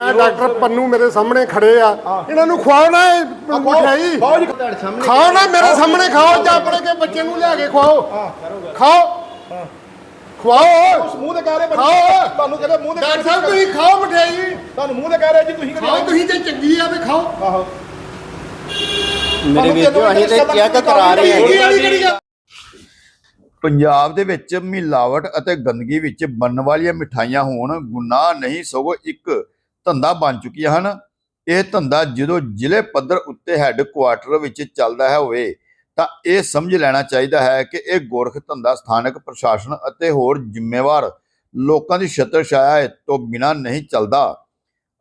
ਮੈਂ ਡਾਕਟਰ ਪੰਨੂ ਮੇਰੇ ਸਾਹਮਣੇ ਖੜੇ ਆ। ਇਹਨਾਂ ਨੂੰ ਖਵਾਓ ਨਾ ਇਹ ਮਠਿਆਈ। ਖਾਓ ਜੀ। ਤੁਹਾਡੇ ਸਾਹਮਣੇ ਖਾਓ ਨਾ ਮੇਰੇ ਸਾਹਮਣੇ ਖਾਓ ਜਾਂ ਆਪਣੇ ਕੇ ਬੱਚੇ ਨੂੰ ਲਿਆ ਕੇ ਖਵਾਓ। ਖਾਓ ਖਵਾਓ। ਮੂੰਹ ਤੇ ਕਹਿ ਰਹੇ ਖਾਓ। ਤੁਹਾਨੂੰ ਕਹਿੰਦੇ ਮੂੰਹ ਤੇ ਡਾਕਟਰ ਸਾਹਿਬ ਤੁਸੀਂ ਖਾਓ ਮਠਿਆਈ। ਤੁਹਾਨੂੰ ਮੂੰਹ ਤੇ ਕਹਿ ਰਹੇ ਜੀ ਤੁਸੀਂ ਖਾਓ ਤੁਸੀਂ ਤੇ ਚੰਗੀ ਆ ਤੇ ਖਾਓ। ਆਹੋ। ਮੇਰੇ ਵੀਰ ਜੀ ਅਸੀਂ ਤੇ ਚੈੱਕ ਕਰਾ ਰਹੇ ਹਾਂ ਆ? ਪੰਜਾਬ ਦੇ ਵਿੱਚ ਮਿਲਾਵਟ ਅਤੇ ਗੰਦਗੀ ਵਿੱਚ ਬਣਨ ਵਾਲੀਆਂ ਮਿਠਾਈਆਂ ਹੋਣ ਗੁਨਾਹ ਨਹੀਂ ਸਗੋਂ ਇੱਕ ਧੰਦਾ ਬਣ ਚੁੱਕੀਆਂ ਹਨ। ਇਹ ਧੰਦਾ ਜਦੋਂ ਜ਼ਿਲ੍ਹੇ ਪੱਧਰ ਉੱਤੇ ਹੈੱਡਕੁਆਟਰ ਵਿੱਚ ਚੱਲਦਾ ਹੈ ਹੋਵੇ, ਤਾਂ ਇਹ ਸਮਝ ਲੈਣਾ ਚਾਹੀਦਾ ਹੈ ਕਿ ਇਹ ਗੋਰਖ ਧੰਦਾ ਸਥਾਨਕ ਪ੍ਰਸ਼ਾਸਨ ਅਤੇ ਹੋਰ ਜ਼ਿੰਮੇਵਾਰ ਲੋਕਾਂ ਦੀ ਛਤਰ ਛਾਇਆ ਤੋਂ ਬਿਨਾਂ ਨਹੀਂ ਚੱਲਦਾ।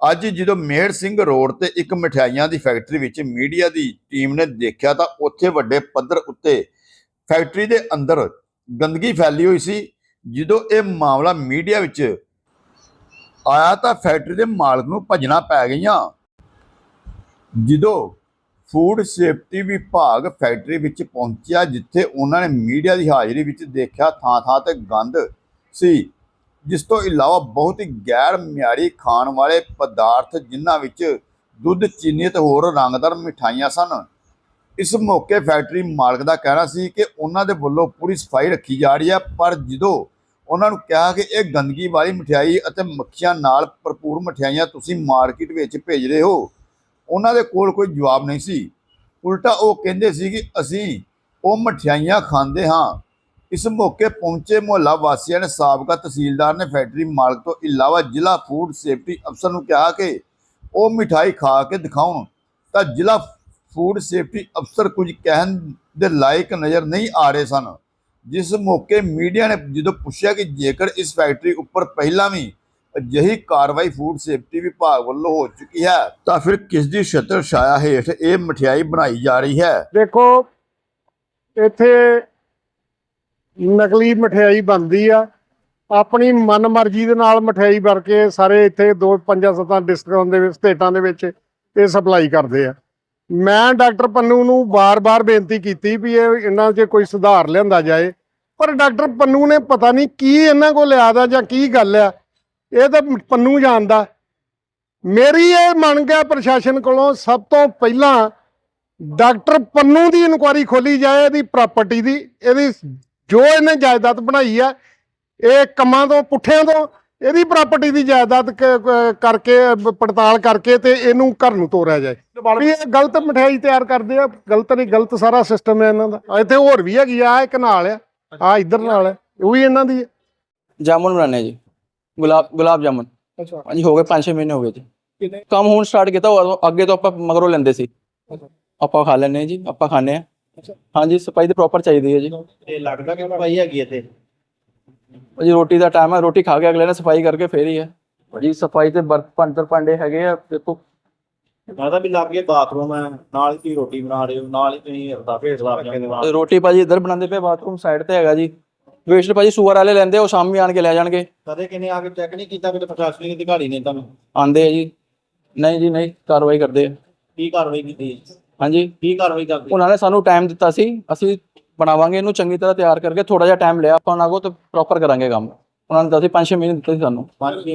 ਅੱਜ ਜਦੋਂ ਮੇਹਰ ਸਿੰਘ ਰੋਡ ਤੇ ਇੱਕ ਮਠਿਆਈਆਂ ਦੀ ਫੈਕਟਰੀ ਵਿੱਚ ਮੀਡੀਆ ਦੀ ਟੀਮ ਨੇ ਦੇਖਿਆ ਤਾਂ ਉੱਥੇ ਵੱਡੇ ਪੱਧਰ ਉੱਤੇ ਫੈਕਟਰੀ ਦੇ ਅੰਦਰ ਗੰਦਗੀ ਫੈਲੀ ਹੋਈ ਸੀ। ਜਦੋਂ ਇਹ ਮਾਮਲਾ ਮੀਡੀਆ ਵਿੱਚ ਆਇਆ ਤਾਂ ਫੈਕਟਰੀ ਦੇ ਮਾਲਕ ਨੂੰ ਭੱਜਣਾ ਪੈ ਗਈਆਂ। ਜਦੋਂ ਫੂਡ ਸੇਫਟੀ ਵਿਭਾਗ ਫੈਕਟਰੀ ਵਿੱਚ ਪਹੁੰਚਿਆ, ਜਿੱਥੇ ਉਹਨਾਂ ਨੇ ਮੀਡੀਆ ਦੀ ਹਾਜ਼ਰੀ ਵਿੱਚ ਦੇਖਿਆ, ਥਾਂ-ਥਾਂ ਤੇ ਗੰਦ ਸੀ, ਜਿਸ ਤੋਂ ਇਲਾਵਾ ਬਹੁਤ ਹੀ ਗੈਰ ਮਿਆਰੀ ਖਾਣ ਵਾਲੇ ਪਦਾਰਥ, ਜਿਨ੍ਹਾਂ ਵਿੱਚ ਦੁੱਧ, ਚੀਨੀ ਤੇ ਹੋਰ ਰੰਗਦਾਰ ਮਿਠਾਈਆਂ ਸਨ। ਇਸ ਮੌਕੇ ਫੈਕਟਰੀ ਮਾਲਕ ਦਾ ਕਹਿਣਾ ਸੀ ਕਿ ਉਹਨਾਂ ਦੇ ਵੱਲੋਂ ਪੂਰੀ ਸਫ਼ਾਈ ਰੱਖੀ ਜਾ ਰਹੀ ਹੈ, ਪਰ ਜਦੋਂ ਉਹਨਾਂ ਨੂੰ ਕਿਹਾ ਕਿ ਇਹ ਗੰਦਗੀ ਵਾਲੀ ਮਠਿਆਈ ਅਤੇ ਮੱਖੀਆਂ ਨਾਲ ਭਰਪੂਰ ਮਠਿਆਈਆਂ ਤੁਸੀਂ ਮਾਰਕੀਟ ਵਿੱਚ ਭੇਜ ਰਹੇ ਹੋ। ਉਹਨਾਂ ਦੇ ਕੋਲ ਕੋਈ ਜਵਾਬ ਨਹੀਂ ਸੀ। ਉਲਟਾ ਉਹ ਕਹਿੰਦੇ ਸੀ ਕਿ ਅਸੀਂ ਉਹ ਮਠਿਆਈਆਂ ਖਾਂਦੇ ਹਾਂ। ਇਸ ਮੌਕੇ ਪਹੁੰਚੇ ਮੁਹੱਲਾ ਵਾਸੀਆਂ ਨੇ ਸਾਬਕਾ ਤਹਿਸੀਲਦਾਰ ਨੇ ਫੈਕਟਰੀ ਮਾਲਕ ਤੋਂ ਇਲਾਵਾ ਜ਼ਿਲ੍ਹਾ ਫੂਡ ਸੇਫਟੀ ਅਫਸਰ ਨੂੰ ਕਿਹਾ ਕਿ ਉਹ ਮਿਠਾਈ ਖਾ ਕੇ ਦਿਖਾਉਣ। ਤਾਂ ਜ਼ਿਲ੍ਹਾ ਫੂਡ ਸੇਫਟੀ ਅਫਸਰ ਕੁਝ ਕਹਿਣ ਦੇ ਲਾਇਕ ਨਜ਼ਰ ਨਹੀਂ ਆ ਰਹੇ ਸਨ। ਜਿਸ ਮੌਕੇ ਮੀਡੀਆ ਨੇ ਜਦੋਂ ਪੁੱਛਿਆ ਕਿ ਜੇਕਰ ਇਸ ਫੈਕਟਰੀ ਉੱਪਰ ਪਹਿਲਾਂ ਵੀ ਅਜਿਹੀ ਕਾਰਵਾਈ ਫੂਡ ਸੇਫਟੀ ਵਿਭਾਗ ਵੱਲੋਂ ਹੋ ਚੁੱਕੀ ਹੈ, ਤਾਂ ਫਿਰ ਕਿਸ ਦੀ ਛਤਰ ਛਾਇਆ ਹੇਠ ਇਹ ਮਠਿਆਈ ਬਣਾਈ ਜਾ ਰਹੀ ਹੈ? ਦੇਖੋ, ਇੱਥੇ ਨਕਲੀ ਮਠਿਆਈ ਬਣਦੀ ਆ। ਆਪਣੀ ਮਨਮਰਜ਼ੀ ਦੇ ਨਾਲ ਮਠਿਆਈ ਭਰ ਕੇ ਸਾਰੇ ਇੱਥੇ ਦੋ ਪੰਜਾਂ ਸੱਤਾਂ ਡਿਸਟ੍ਰਿਕਟਾਂ ਦੇ ਵਿੱਚ, ਸਟੇਟਾਂ ਦੇ ਵਿੱਚ ਇਹ ਸਪਲਾਈ ਕਰਦੇ ਆ। ਮੈਂ ਡਾਕਟਰ ਪੰਨੂ ਨੂੰ ਬਾਰ-ਬਾਰ ਬੇਨਤੀ ਕੀਤੀ ਵੀ ਇਹ ਇਹਨਾਂ 'ਚ ਕੋਈ ਸੁਧਾਰ ਲਿਆਂਦਾ ਜਾਏ, ਪਰ ਡਾਕਟਰ ਪੰਨੂ ਨੇ ਪਤਾ ਨਹੀਂ ਕੀ ਇਹਨਾਂ ਕੋਲ ਲਿਆਦਾ ਜਾਂ ਕੀ ਗੱਲ ਆ, ਇਹ ਤਾਂ ਪੰਨੂ ਜਾਣਦਾ। ਮੇਰੀ ਇਹ ਮੰਗ ਹੈ ਪ੍ਰਸ਼ਾਸਨ ਕੋਲੋਂ ਸਭ ਤੋਂ ਪਹਿਲਾਂ ਡਾਕਟਰ ਪੰਨੂ ਦੀ ਇਨਕੁਆਰੀ ਖੋਲੀ ਜਾਏ, ਇਹਦੀ ਪ੍ਰਾਪਰਟੀ ਦੀ, ਇਹਦੀ ਜੋ ਇਹਨੇ ਜਾਇਦਾਦ ਬਣਾਈ ਆ, ਇਹ ਕੰਮਾਂ ਤੋਂ, ਪੁੱਠਿਆਂ ਤੋਂ ਇਹਦੀ ਪ੍ਰਾਪਰਟੀ ਦੀ ਜਾਇਦਾਦ ਕਰਕੇ ਪੜਤਾਲ ਕਰਕੇ ਤੇ ਇਹਨੂੰ ਘਰ ਨੂੰ ਤੋਰਿਆ ਜਾਏ। ਵੀ ਇਹ ਗਲਤ ਮਠਿਆਈ ਤਿਆਰ ਕਰਦੇ ਆ ਗਲਤ ਨਹੀਂ ਗਲਤ ਸਾਰਾ ਸਿਸਟਮ ਹੈ ਇਹਨਾਂ ਦਾ। ਇੱਥੇ ਹੋਰ ਵੀ ਹੈਗੀ ਆ ਇੱਕ ਨਾਲ ਆ ਆ ਇੱਧਰ ਨਾਲ ਆ ਉਹ ਵੀ ਇਹਨਾਂ ਦੀ ਹੈ ਜਾਮੁਨ ਬਣਾਣੇ ਜੀ। ਗੁਲਾਬ ਗੁਲਾਬ ਜਾਮੁਨ। ਅੱਛਾ। ਹਾਂਜੀ ਹੋ ਗਏ 5-6 ਮਹੀਨੇ ਹੋ ਗਏ ਜੀ। ਕੰਮ ਹੁਣ ਸਟਾਰਟ ਕੀਤਾ ਅੱਗੇ ਤੋਂ ਆਪਾਂ ਮਗਰੋਂ ਲੈਂਦੇ ਸੀ। ਆਪਾਂ ਖਾ ਹਾਂ ਜੀ ਆਪਾਂ ਖਾਂਦੇ ਆ। ਹਾਂਜੀ ਸਫ਼ਾਈ ਤੇ ਪ੍ਰੋਪਰ ਚਾਹੀਦੀ ਹੈ ਜੀ। ਇਹ ਲੱਗਦਾ ਕਿ ਭਾਈ ਹੈਗੀ ਇੱਥੇ। ਜੀ ਰੋਟੀ ਦਾ ਟਾਈਮ ਹੈ ਰੋਟੀ ਖਾ ਕੇ ਅਗਲੇ ਨੇ ਸਫ਼ਾਈ ਕਰਕੇ ਫੇਰ ਹੀ ਹੈ ਜੀ ਸਫ਼ਾਈ ਤੇ ਬਰਤਨ ਭਾਂਡੇ ਭਾਂਡੇ ਹੈਗੇ ਆ ਦੇਖੋ। ਤਾਂ ਵੀ ਲੱਗ ਗਿਆ ਬਾਥਰੂਮ ਹੈ ਨਾਲ ਹੀ ਤੁਸੀਂ ਰੋਟੀ ਬਣਾ ਰਹੇ ਹੋ ਨਾਲ ਹੀ ਤੁਸੀਂ ਅਰਦਾ ਭੇਜ ਲਾ ਕੇ ਰੋਟੀ ਭਾਜੀ ਇੱਧਰ ਬਣਾਉਂਦੇ ਪਏ ਬਾਥਰੂਮ ਸਾਈਡ ਤੇ ਹੈਗਾ ਜੀ। ਵੇਸਟ ਭਾਜੀ ਸੂਅਰ ਵਾਲੇ ਲੈਂਦੇ ਉਹ ਸ਼ਾਮੀ ਆਣ ਕੇ ਲੈ ਜਾਣਗੇ। ਕਦੇ ਕਿਨੇ ਆ ਕੇ ਚੈੱਕ ਨਹੀਂ ਕੀਤਾ ਕਿ ਪ੍ਰਸ਼ਾਸਨਿਕ ਅਧਿਕਾਰੀ ਨੇ ਤੁਹਾਨੂੰ? ਆਂਦੇ ਆ ਜੀ। ਨਹੀਂ ਜੀ ਨਹੀਂ ਕਾਰਵਾਈ ਕਰਦੇ ਆ। ਕੀ ਕਾਰਵਾਈ ਕੀਤੀ? ਹਾਂਜੀ। ਕੀ ਕਾਰਵਾਈ ਕਰਦੇ? ਉਹਨਾਂ ਨੇ ਸਾਨੂੰ ਟਾਈਮ ਦਿੱਤਾ ਸੀ ਅਸੀਂ ਬਣਾਵਾਂਗੇ ਇਹਨੂੰ ਚੰਗੀ ਤਰ੍ਹਾਂ ਤਿਆਰ ਕਰਕੇ ਥੋੜਾ ਜਿਹਾ ਟਾਈਮ ਲਿਆ ਆਪਾਂ ਉਹਨਾਂ ਕੋਲ ਤੇ ਪ੍ਰੋਪਰ ਕਰਾਂਗੇ ਕੰਮ। ਉਹਨਾਂ ਨੇ ਦੱਸੀ 5-6 ਮਹੀਨੇ ਦਿੱਤੇ ਸੀ ਸਾਨੂੰ।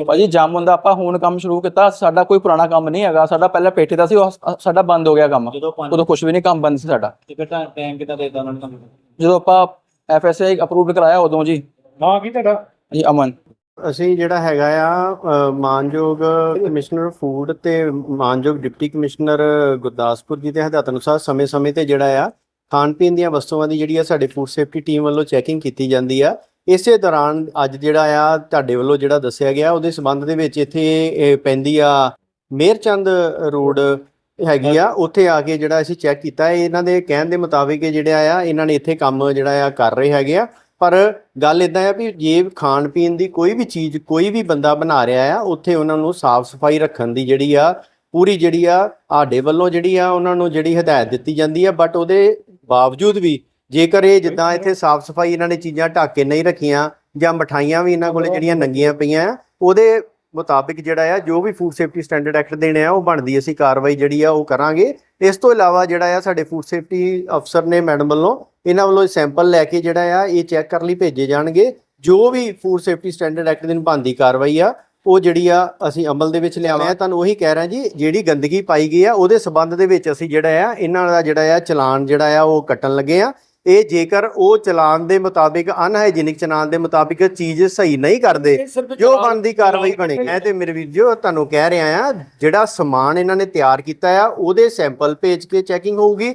ਭਾਜੀ ਜਾਮੁਨ ਦਾ ਆਪਾਂ ਹੁਣ ਕੰਮ ਸ਼ੁਰੂ ਕੀਤਾ ਸਾਡਾ ਕੋਈ ਪੁਰਾਣਾ ਕੰਮ ਨਹੀਂ ਹੈਗਾ ਸਾਡਾ ਪਹਿਲਾਂ ਪੇਠੇ ਦਾ ਸੀ ਉਹ ਸਾਡਾ ਬੰਦ ਹੋ ਗਿਆ ਕੰਮ। ਉਦੋਂ ਕੁਝ ਵੀ ਨਹੀਂ ਕੰਮ ਬੰਦ ਸੀ ਸਾਡਾ। ਟਿਕਟ ਟਾਈਮ ਕਿਤਾ ਦੇਤਾ ਉਹਨਾਂ ਨੇ ਤੁਹਾਨੂੰ? ਜਦੋਂ ਆਪਾਂ ਐਫਐਸਏ ਅਪਰੂਵਡ ਕਰਾਇਆ ਉਦੋਂ ਜੀ। ਨਾ ਕੀ ਤੁਹਾਡਾ? ਜੀ ਅਮਨ। ਅਸੀਂ ਜਿਹੜਾ ਹੈਗਾ ਆ ਮਾਨਯੋਗ ਕਮਿਸ਼ਨਰ ਫੂਡ ਤੇ ਮਾਨਯੋਗ ਡਿਪਟੀ ਕਮਿਸ਼ਨਰ ਗੁਰਦਾਸਪੁਰ ਜੀ ਦੇ ਹਦਾਇਤ ਅਨੁਸਾਰ ਸਮੇਂ-ਸਮੇਂ ਤੇ ਜਿਹੜਾ ਆ ਖਾਣ ਪੀਣ ਦੀਆਂ ਵਸਤੂਆਂ ਦੀ ਜਿਹੜੀ ਆ ਸਾਡੇ ਫੂਡ ਸੇਫਟੀ ਟੀਮ ਵੱਲੋਂ ਚੈਕਿੰਗ ਕੀਤੀ ਜਾਂਦੀ ਆ। ਇਸੇ ਦੌਰਾਨ ਅੱਜ ਜਿਹੜਾ ਆ ਤੁਹਾਡੇ ਵੱਲੋਂ ਜਿਹੜਾ ਦੱਸਿਆ ਗਿਆ, ਉਹਦੇ ਸੰਬੰਧ ਦੇ ਵਿੱਚ ਇੱਥੇ ਪੈਂਦੀ ਆ ਮੇਰਚੰਦ ਰੋਡ ਹੈਗੀ ਆ। ਉੱਥੇ ਆ ਕੇ ਜਿਹੜਾ ਅਸੀਂ ਚੈੱਕ ਕੀਤਾ। ਇਹਨਾਂ ਦੇ ਕਹਿਣ ਦੇ ਮੁਤਾਬਿਕ ਜਿਹੜਾ ਆ, ਇਹਨਾਂ ਨੇ ਇੱਥੇ ਕੰਮ ਜਿਹੜਾ ਆ ਕਰ ਰਹੇ ਹੈਗੇ ਆ। ਪਰ ਗੱਲ ਇਦਾਂ ਆ ਵੀ ਜੇ ਖਾਣ ਪੀਣ ਦੀ ਕੋਈ ਵੀ ਚੀਜ਼, ਕੋਈ ਵੀ ਬੰਦਾ ਬਣਾ ਰਿਹਾ ਆ, ਉੱਥੇ ਉਹਨਾਂ ਨੂੰ ਸਾਫ਼ ਸਫ਼ਾਈ ਰੱਖਣ ਦੀ ਜਿਹੜੀ ਆ, ਪੂਰੀ ਜਿਹੜੀ ਆ ਆਡੇ ਵੱਲੋਂ ਜਿਹੜੀ ਆ, ਉਹਨਾਂ ਨੂੰ ਜਿਹੜੀ ਹਦਾਇਤ ਦਿੱਤੀ ਜਾਂਦੀ ਆ। ਬਟ ਉਹਦੇ ਬਾਵਜੂਦ ਵੀ ਜੇਕਰ ਇਹ ਜਿੱਦਾਂ ਇੱਥੇ ਸਾਫ਼ ਸਫ਼ਾਈ ਇਹਨਾਂ ਨੇ ਚੀਜ਼ਾਂ ਢੱਕ ਕੇ ਨਹੀਂ ਰੱਖੀਆਂ ਜਾਂ ਮਠਾਈਆਂ ਵੀ ਇਹਨਾਂ ਕੋਲੇ ਜਿਹੜੀਆਂ ਨੰਗੀਆਂ ਪਈਆਂ ਆ ਉਹਦੇ ਮੁਤਾਬਿਕ ਜਿਹੜਾ ਆ ਜੋ ਵੀ ਫੂਡ ਸੇਫਟੀ ਸਟੈਂਡਰਡ ਐਕਟ ਦੇਣੇ ਆ ਉਹ ਬਣਦੀ ਅਸੀਂ ਕਾਰਵਾਈ ਜਿਹੜੀ ਆ ਉਹ ਕਰਾਂਗੇ। ਇਸ ਤੋਂ ਇਲਾਵਾ ਜਿਹੜਾ ਆ ਸਾਡੇ ਫੂਡ ਸੇਫਟੀ ਅਫਸਰ ਨੇ ਮੈਡਮ ਵੱਲੋਂ ਇਹਨਾਂ ਵੱਲੋਂ ਸੈਂਪਲ ਲੈ ਕੇ ਜਿਹੜਾ ਆ ਇਹ ਚੈੱਕ ਕਰਨ ਲਈ ਭੇਜੇ ਜਾਣਗੇ। ਜੋ ਵੀ ਫੂਡ ਸੇਫਟੀ ਸਟੈਂਡਰਡ ਐਕਟ ਦੀ ਬਣਦੀ ਕਾਰਵਾਈ ਆ ਉਹ ਜਿਹੜੀ ਆ ਅਸੀਂ ਅਮਲ ਦੇ ਵਿੱਚ ਲਿਆਵਾਂ ਮੈਂ ਤੁਹਾਨੂੰ ਉਹੀ ਕਹਿ ਰਿਹਾ ਜੀ ਜਿਹੜੀ ਗੰਦਗੀ ਪਾਈ ਗਈ ਆ ਉਹਦੇ ਸਬੰਧ ਦੇ ਵਿੱਚ ਅਸੀਂ ਜਿਹੜਾ ਆ ਇਹਨਾਂ ਦਾ ਜਿਹੜਾ ਆ ਚਲਾਨ ਜਿਹੜਾ ਆ ਉਹ ਕੱਟਣ ਲੱਗੇ ਆ। ਇਹ ਜੇਕਰ ਉਹ ਚਲਾਨ ਦੇ ਮੁਤਾਬਿਕ ਅਨਹਾਈਜੀਨਿਕ ਚਲਾਨ ਦੇ ਮੁਤਾਬਿਕ ਚੀਜ਼ ਸਹੀ ਨਹੀਂ ਕਰਦੇ ਜੋ ਬਣਦੀ ਕਾਰਵਾਈ ਬਣੇ। ਮੈਂ ਤੇ ਮੇਰੇ ਵੀਰ ਜੋ ਤੁਹਾਨੂੰ ਕਹਿ ਰਿਹਾ ਆ ਜਿਹੜਾ ਸਮਾਨ ਇਹਨਾਂ ਨੇ ਤਿਆਰ ਕੀਤਾ ਆ ਉਹਦੇ ਸੈਂਪਲ ਭੇਜ ਕੇ ਚੈਕਿੰਗ ਹੋਊਗੀ।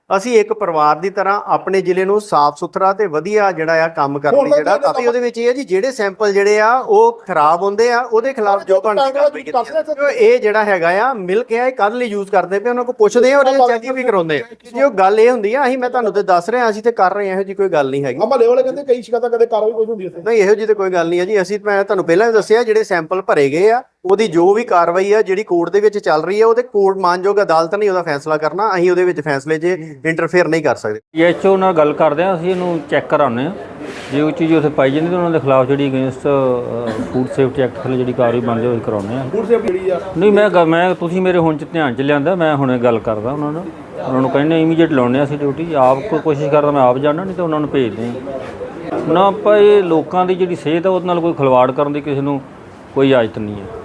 ਅਸੀਂ ਇੱਕ ਪਰਿਵਾਰ ਦੀ ਤਰ੍ਹਾਂ ਆਪਣੇ ਜ਼ਿਲ੍ਹੇ ਨੂੰ ਸਾਫ਼ ਸੁਥਰਾ ਤੇ ਵਧੀਆ ਜਿਹੜਾ ਆ ਕੰਮ ਕਰਨ ਲਈ ਜਿਹੜਾ ਕਾਫੀ ਉਹਦੇ ਵਿੱਚ ਇਹ ਹੈ ਜੀ ਜਿਹੜੇ ਸੈਂਪਲ ਜਿਹੜੇ ਆ ਉਹ ਖਰਾਬ ਹੁੰਦੇ ਆ ਉਹਦੇ ਖਿਲਾਫ ਜੋ ਕਾਰਵਾਈ ਕੀਤੀ ਹੈ। ਇਹ ਜਿਹੜਾ ਹੈਗਾ ਆ ਮਿਲਕ ਆ ਇਹ ਕਦ ਲਈ ਯੂਜ਼ ਕਰਦੇ ਪਏ ਉਹਨਾਂ ਕੋਲ ਪੁੱਛਦੇ ਆ ਔਰ ਚੈਕਿੰਗ ਵੀ ਕਰਾਉਂਦੇ ਆ। ਜੀ ਉਹ ਗੱਲ ਇਹ ਹੁੰਦੀ ਆ ਅਸੀਂ ਮੈਂ ਤੁਹਾਨੂੰ ਤੇ ਦੱਸ ਰਿਹਾ ਅਸੀਂ ਤੇ ਕਰ ਰਹੇ ਆ ਇਹੋ ਜੀ ਕੋਈ ਗੱਲ ਨਹੀਂ ਹੈਗੀ। ਅਮਲੇ ਵਾਲੇ ਕਹਿੰਦੇ ਕਈ ਸ਼ਿਕਾਇਤਾਂ ਕਦੇ ਕਾਰਵਾਈ ਕੋਈ ਹੁੰਦੀ ਇੱਥੇ। ਨਹੀਂ ਇਹੋ ਜਿਹੀ ਤਾਂ ਕੋਈ ਗੱਲ ਨਹੀਂ ਹੈ ਜੀ ਅਸੀਂ ਮੈਂ ਤੁਹਾਨੂੰ ਪਹਿਲਾਂ ਵੀ ਦੱਸਿਆ ਜਿਹੜੇ ਸੈਂਪਲ ਭਰੇ ਗਏ ਆ ਉਹਦੀ ਜੋ ਵੀ ਕਾਰਵਾਈ ਆ ਜਿਹੜੀ ਕੋਰਟ ਦੇ ਵਿੱਚ ਚੱਲ ਰਹੀ ਹੈ ਉਹਦੇ ਕੋਰਟ ਮਾਨਯੋਗ ਅਦਾਲਤ ਨੇ ਉਹਦਾ ਫੈਸਲਾ ਕਰਨਾ। ਅਸੀਂ ਉਹਦੇ ਵਿੱਚ ਫੈਸਲੇ 'ਚ ਇੰਟਰਫੇਅਰ ਨਹੀਂ ਕਰ ਸਕਦੇ। ਐਚਓ ਨਾਲ ਗੱਲ ਕਰਦੇ ਹਾਂ ਅਸੀਂ ਇਹਨੂੰ ਚੈੱਕ ਕਰਾਉਂਦੇ ਹਾਂ। ਜੇ ਕੋਈ ਚੀਜ਼ ਉੱਥੇ ਪਾਈ ਜਾਂਦੀ ਤਾਂ ਉਹਨਾਂ ਦੇ ਖਿਲਾਫ ਜਿਹੜੀ ਅਗੇਂਸਟ ਫੂਡ ਸੇਫਟੀ ਐਕਟ ਥੱਲੇ ਜਿਹੜੀ ਕਾਰਵਾਈ ਬਣਦੀ ਉਹ ਕਰਾਉਂਦੇ ਹਾਂ। ਫੂਡ ਸੇਫਟੀ ਜਿਹੜੀ ਆ। ਨਹੀਂ ਮੈਂ ਮੈਂ ਤੁਸੀਂ ਮੇਰੇ ਹੁਣ ਚ ਧਿਆਨ ਚ ਲਿਆਂਦਾ ਮੈਂ ਹੁਣੇ ਗੱਲ ਕਰਦਾ ਉਹਨਾਂ ਨਾਲ ਉਹਨਾਂ ਨੂੰ ਕਹਿੰਦੇ ਇਮੀਡੀਏਟ ਲਾਉਣੇ ਆ ਅਸੀਂ ਡਿਊਟੀ ਆਪ ਕੋਈ ਕੋਸ਼ਿਸ਼ ਕਰਦਾ ਮੈਂ ਆਪ ਜਾਣਾ ਨਹੀਂ ਤਾਂ ਉਹਨਾਂ ਨੂੰ ਭੇਜਦੇ ਹਾਂ। ਨਾ ਆਪਾਂ ਇਹ ਲੋਕਾਂ ਦੀ ਜਿਹੜੀ ਸਿਹਤ ਆ ਉਹਦੇ ਨਾਲ ਕੋਈ ਖਿਲਵਾੜ ਕਰਨ ਦੀ ਕਿਸੇ ਨੂੰ ਕੋਈ ਇਜਾਜ਼ਤ ਨਹੀਂ ਹੈ।